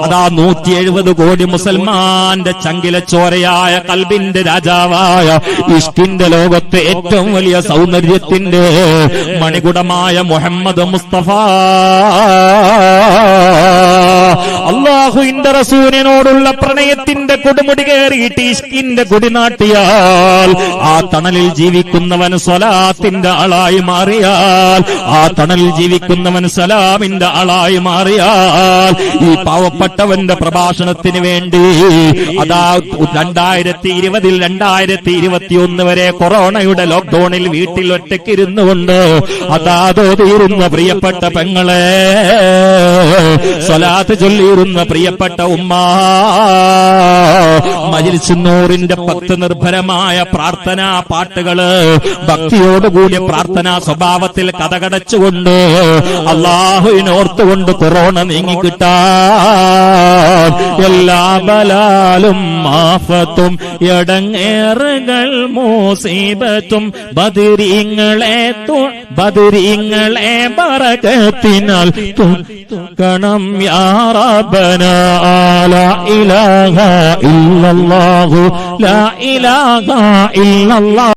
അതാ നൂറ്റി എഴുപത് കോടി മുസൽമാന്റെ ചങ്കിലെ ചോരയായ കൽബിന്റെ രാജാവായ ഇഷ്ടിന്റെ ലോകത്തെ ഏറ്റവും വലിയ സൗന്ദര്യത്തിന്റെ മണികുടമായ മുഹമ്മദ് മുസ്തഫ അള്ളാഹുവിന്റെ റസൂലിനോടുള്ള പ്രണയത്തിന്റെ കൊടുമുടി കയറിയിട്ട് ഇഷ്കിന്റെ കൊടി നാട്ടിയാൽ ആ തണലിൽ ജീവിക്കുന്നവൻ സ്വലാത്തിന്റെ ആളായി മാറിയാൽ ആ തണലിൽ ജീവിക്കുന്നവൻ സലാമിന്റെ ആളായി മാറിയാൽ ഈ പാവപ്പെട്ടവന്റെ പ്രഭാഷണത്തിന് വേണ്ടി അതാ രണ്ടായിരത്തി ഇരുപതിൽ രണ്ടായിരത്തി ഇരുപത്തി ഒന്ന് വരെ കൊറോണയുടെ ലോക്ക്ഡൌണിൽ വീട്ടിൽ ഒറ്റയ്ക്കിരുന്നുകൊണ്ട് ഇരുന്നുകൊണ്ട് അതാതോ തീരുന്ന പ്രിയപ്പെട്ട പെങ്ങളെ സ്വലാത്ത് ചൊല്ലിയിരുന്ന പ്രിയപ്പെട്ട ഉമ്മ മജിൽസിന്നൂറിന്റെ പത്ത് നിർഭരമായ പ്രാർത്ഥനാ പാട്ടുകൾ ഭക്തിയോടുകൂടിയ പ്രാർത്ഥനാ സ്വഭാവത്തിൽ കഥകടച്ചുകൊണ്ട് അള്ളാഹുവിനോർത്തുകൊണ്ട് കൊറോണ നീങ്ങിക്കിട്ടാ. എല്ലാ ബലാലും മാഫത്തും എടങ്ങേറുകൾ മൂസീബത്തും ബദിരീങ്ങളെ തു- പറകത്തിനാൽ ബറകത്തിനാൽ തുക്കണം യാറബന ലാ ഇലാഹ ഇല്ലല്ലാഹു ലാ ഇലാഹ ഇല്ലല്ലാഹ്